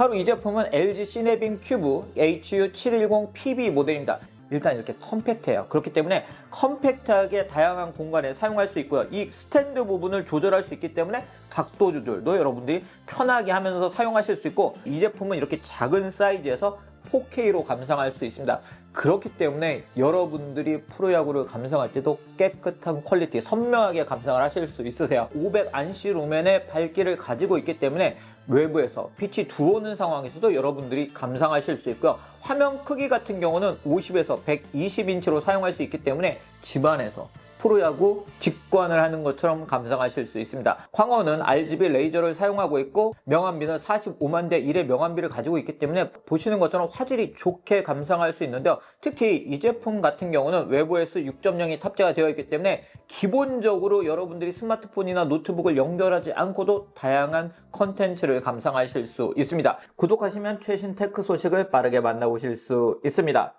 바로 이 제품은 LG 시네빔 큐브 HU710PB 모델입니다. 일단 이렇게 컴팩트해요. 그렇기 때문에 컴팩트하게 다양한 공간에 사용할 수 있고요. 이 스탠드 부분을 조절할 수 있기 때문에 각도 조절도 여러분들이 편하게 하면서 사용하실 수 있고 이 제품은 이렇게 작은 사이즈에서 4K로 감상할 수 있습니다. 그렇기 때문에 여러분들이 프로야구를 감상할 때도 깨끗한 퀄리티, 선명하게 감상을 하실 수 있으세요. 500 안시 루멘의 밝기를 가지고 있기 때문에 외부에서 빛이 들어오는 상황에서도 여러분들이 감상하실 수 있고요. 화면 크기 같은 경우는 50에서 120인치로 사용할 수 있기 때문에 집안에서 프로야구 직관을 하는 것처럼 감상하실 수 있습니다. 광원은 RGB 레이저를 사용하고 있고 명암비는 45만 대 1의 명암비를 가지고 있기 때문에 보시는 것처럼 화질이 좋게 감상할 수 있는데요. 특히 이 제품 같은 경우는 외부에서 6.0이 탑재가 되어 있기 때문에 기본적으로 여러분들이 스마트폰이나 노트북을 연결하지 않고도 다양한 컨텐츠를 감상하실 수 있습니다. 구독하시면 최신 테크 소식을 빠르게 만나보실 수 있습니다.